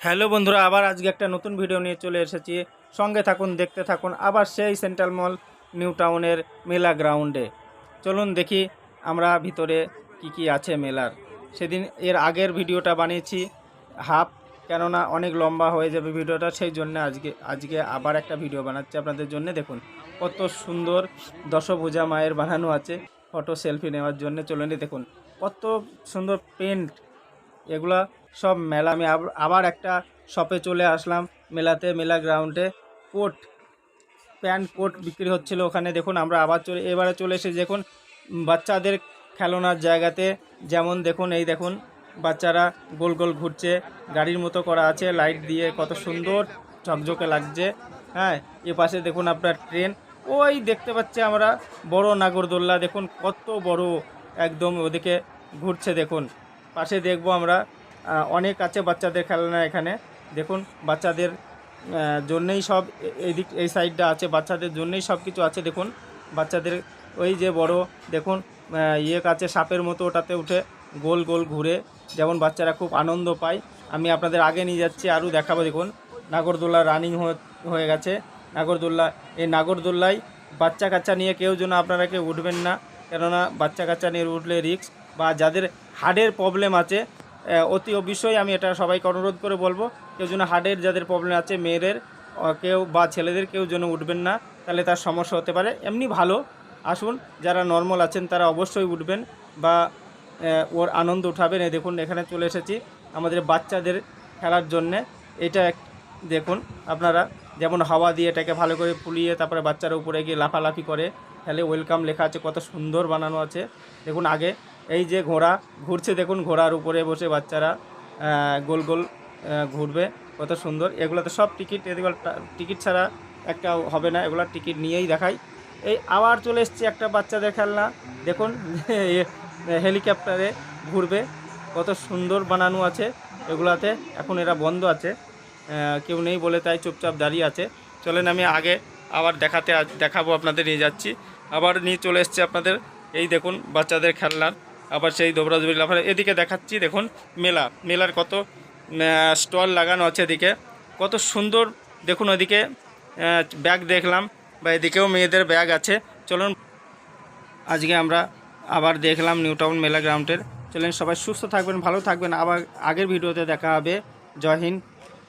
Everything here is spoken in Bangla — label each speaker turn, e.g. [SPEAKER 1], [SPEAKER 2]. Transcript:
[SPEAKER 1] হ্যালো বন্ধুরা, আবার আজকে একটা নতুন ভিডিও নিয়ে চলে এসেছি। সঙ্গে থাকুন, দেখতে থাকুন, আবার সেই সেন্ট্রাল মল নিউ টাউনের মেলা গ্রাউন্ডে চলুন দেখি আমরা ভিতরে কি কি আছে মেলার। সেদিন এর আগের ভিডিওটা বানিয়েছি, হাফ, কেননা অনেক লম্বা হয়ে যাবে ভিডিওটা সেই জন্য আজকে আজকে আবার একটা ভিডিও বানাচ্ছি আপনাদের জন্য। দেখুন, কত সুন্দর দশভুজা মায়ের বানানো আছে ফটো সেলফি নেওয়ার জন্য। চলুন দেখুন, কত সুন্দর পেন্ট এগুলা সব মেলা। আমি আব- আবার একটা শপে চলে আসলাম, মেলাতে, মেলা গ্রাউন্ডে কোট, প্যান্ট, কোট বিক্রি হচ্ছিল ওখানে। দেখুন, আমরা আবার চলে এবারে চলে এসে দেখুন, বাচ্চাদের খেলনার জায়গাতে। যেমন দেখুন, এই দেখুন, বাচ্চারা গোল গোল ঘুরছে। গাড়ির মতো করা আছে লাইট দিয়ে, কত সুন্দর, ঝকঝকে লাগছে। হ্যাঁ এ পাশে দেখুন আপনার ট্রেন ওই দেখতে পাচ্ছি আমরা বড় নাগরদোল্লা। দেখুন, কত বড়, একদম ওদিকে ঘুরছে, দেখুন। পাশে দেখব আমরা অনেক আছে বাচ্চাদের খেলনা এখানে। দেখুন, বাচ্চাদের জন্যেই সব এ- এই সাইডটা আছে, বাচ্চাদের জন্যেই সব কিছু আছে, দেখুন। বাচ্চাদের, ওই যে বড়, দেখুন ইয়ে কাছে সাপের মতো ওটাতে উঠে গোল গোল ঘুরে, যেমন বাচ্চারা খুব আনন্দ পায়। আমি আপনাদের আগে নিয়ে যাচ্ছি, আরও দেখাবো, দেখুন। নাগরদোল্লা রানিং হয়ে গেছে। নাগরদোল্লা, এই নাগরদোল্লায় বাচ্চা কাচ্চা নিয়ে কেউ যেন আপনারা কেউ উঠবেন না, কেননা বাচ্চা কাচ্চা নিয়ে উঠলে রিস্ক। বা যাদের হার্টের প্রবলেম আছে অতি অবশ্যই আমি এটা সবাইকে অনুরোধ করে বলব, কেউ যেন হার্টের যাদের প্রবলেম আছে, মেয়েদের কেউ বা ছেলেদের কেউ যেন উঠবেন না, তাহলে তার সমস্যা হতে পারে। এমনি ভালো, আসুন, যারা নর্মাল আছেন তারা অবশ্যই উঠবেন বা ওর আনন্দ উঠাবেন। এই দেখুন, এখানে চলে এসেছি আমাদের বাচ্চাদের খেলার জন্যে। এটা এক- দেখুন, আপনারা যেমন হাওয়া দিয়ে এটাকে ভালো করে ফুলিয়ে তারপরে বাচ্চারা উপরে গিয়ে লাফালাফি করে, তাহলে ওয়েলকাম লেখা আছে, কত সুন্দর বানানো আছে। দেখুন, আগে এই যে ঘোড়া ঘুরছে দেখুন, ঘোড়ার উপরে বসে বাচ্চারা গোল গোল ঘুরবে। কত সুন্দর। এগুলো তো সব টিকিট এগুলো টিকিট ছাড়া একটা হবে না। এগুলো টিকিট নিয়েই দেখাই। এই আবার চলে এসছে একটা বাচ্চাদের খেলনা। দেখুন, হেলিকপ্টারে ঘুরবে। কত সুন্দর বানানো আছে। এগুলাতে এখন এরা বন্ধ আছে। কেউ নেই বলে তাই চুপচাপ দাঁড়িয়ে আছে। চলেন আমি আগে আবার দেখাতে দেখাবো আপনাদের, নিয়ে যাচ্ছি। আবার নিয়ে চলে এসছে আপনাদের। এই দেখুন, বাচ্চাদের খেলনার। আবার সেই দৌড়াদৌড়ি লাফার এদিকে দেখাচ্ছি, দেখুন, মেলা, মেলার কত স্টল লাগানো আছে এদিকে। কত সুন্দর, দেখুন ওদিকে ব্যাগ দেখলাম, বা এদিকেও মেয়েদের ব্যাগ আছে। চলুন, আজকে আমরা আবার দেখলাম নিউ টাউন মেলা গ্রাউন্ডের। চলেন সবাই সুস্থ থাকবেন, ভালো থাকবেন। আবার আগের ভিডিওতে দেখা হবে। জয় হিন্দ।